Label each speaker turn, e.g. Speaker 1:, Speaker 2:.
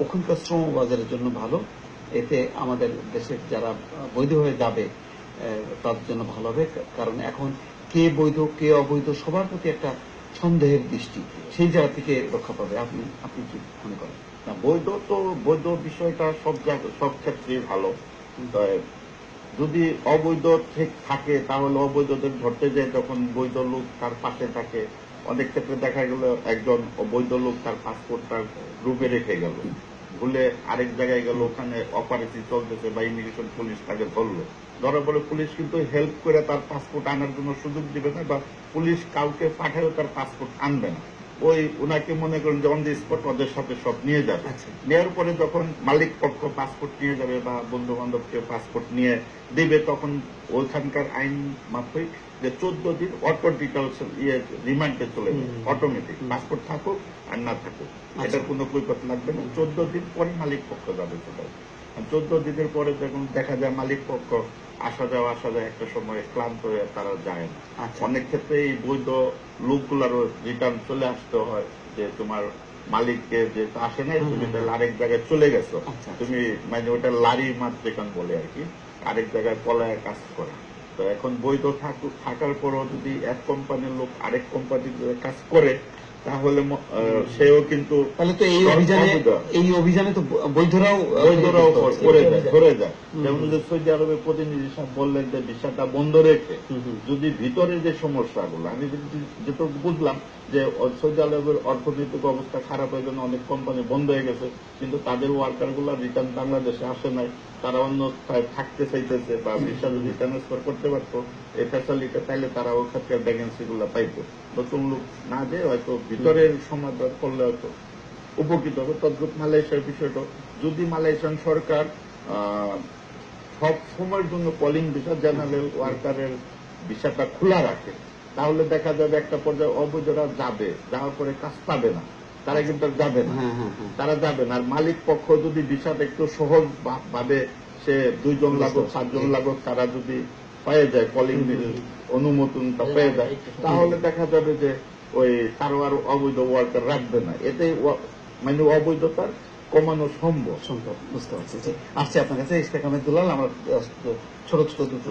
Speaker 1: ওখানকার শ্রম বাজারের জন্য ভালো। এতে আমাদের দেশের যারা বৈধ হয়ে যাবে তাদের জন্য ভালো হবে। কারণ এখন কে বৈধ, কে অবৈধ সবার প্রতি একটা সন্দেহের দৃষ্টি। সেই জায়গা থেকে রক্ষা পাবে। আপনি আপনি কি মনে করেন?
Speaker 2: না, বৈধ তো, বৈধ বিষয়টা সব জায়গা, সব ক্ষেত্রেই ভালো। যদি অবৈধ ঠিক থাকে, তাহলে অবৈধদের ধরতে যায় তখন বৈধ লোক তার পাশে থাকে। অনেক ক্ষেত্রে দেখা গেল একজন অবৈধ লোক তার পাসপোর্টটা গ্রুপে রেখে গেল। ভুলে আরেক জায়গায় গেল, ওখানে অপারেশন চলতেছে বা ইমিগ্রেশন পুলিশ তাকে ধরলো। ধরা পরে পুলিশ কিন্তু হেল্প করে তার পাসপোর্ট আনার জন্য সুযোগ দিবে না বা পুলিশ কাউকে পাঠালেও তার পাসপোর্ট আনবে না। ওই ওনাকে মনে করেন যে অন দি স্পট ওদের সাথে সব নিয়ে যাবে।
Speaker 1: আচ্ছা।
Speaker 2: নেওয়ার পরে যখন মালিক পক্ষ পাসপোর্ট নিয়ে যাবে বা বন্ধু বান্ধবকে পাসপোর্ট নিয়ে দিবে তখন ওইখানকার আইন মাফিক যে চোদ্দ দিন অটো ডিটেলস ইয়ে রিমান্ডে চলে যাবে অটোমেটিক পাসপোর্ট থাকুক আর না থাকুক।
Speaker 1: আচ্ছা।
Speaker 2: এটার কোনো কৈফত লাগবে না। চোদ্দ দিন পরে মালিক পক্ষ যাবে সেটা চোদ্দ দিনের পরে যখন দেখা যায় মালিক পক্ষ আসা যাওয়া আসা যায় একটা সময় ক্লান্ত হয়ে তারা যায় না।
Speaker 1: আচ্ছা।
Speaker 2: অনেক ক্ষেত্রে এই বৈধ লোকগুলারও রিটার্ন চলে আসতে হয় যে তোমার মালিককে যে আসে নাই তুমি তাহলে আরেক জায়গায় চলে গেছো।
Speaker 1: আচ্ছা।
Speaker 2: তুমি মানে ওটা লারি মাত্রিকান বলে আর কি। আরেক জায়গায় পলায় কাজ করা। তো এখন বৈধ থাকার পরও যদি এক কোম্পানির লোক আরেক কোম্পানিতে কাজ করে তাহলে সেও কিন্তু
Speaker 1: তাহলে তো এই অভিযানে এই অভিযানে তো বৈধরাও
Speaker 2: বৈধরাও করে যায় ধরে যায়। যেমন যে সৌদি আরবের প্রতিনিধি সাহেব বললেন যে ভিসাটা বন্ধ রেখে। যদি ভিতরে যে সমস্যাগুলো আমি যেটুকু বুঝলাম যে সৌদি আরবের অর্থনৈতিক অবস্থা খারাপ হয়ে জন্য অনেক কোম্পানি বন্ধ হয়ে গেছে কিন্তু তাদের ওয়ার্কারগুলো রিটার্ন বাংলাদেশে আসে নাই। তারা অন্য থাকতে চাইতেছে বা ভিসা যদি ট্রান্সফার করতে পারতো এই ফ্যাসিলিটি তাইলে তারা ক্ষেত্রে ভ্যাকেন্সি গুলো পাইতো। নতুন লোক না যে হয়তো ভিতরের সমাধান করলে হয়তো উপকৃত হবে। তদ্রুপ মালয়েশিয়ার বিষয়টা। যদি মালয়েশিয়ান সরকার সব সময়ের জন্য কলিং ভিসা জেনারেল ওয়ার্কারের ভিসাটা খোলা রাখে তাহলে দেখা যাবে একটা পর্যায়ে অবৈধরা যাবে যাওয়ার পরে কাজ পাবে না। তারা কিন্তু যাবে না।
Speaker 1: হ্যাঁ হ্যাঁ হ্যাঁ।
Speaker 2: তারা যাবে না। আর মালিক পক্ষ যদি ভিসাটা একটু সহজ ভাবে সে দুইজন লাগুক সাতজন লাগুক তারা যদি পেয়ে যায় কলিং অনুমোদনটা পেয়ে যায় তাহলে দেখা যাবে যে ওই সারোয়ার অবৈধ ওয়ার্কার রাখবে না এতে মানে অবৈধতার কমানো সম্ভব
Speaker 1: সম্ভব বুঝতে পারছি। আসছে আপনার কাছে ইস্তেকামের দুলাল আমার আহ, ছোট ছোট দুটো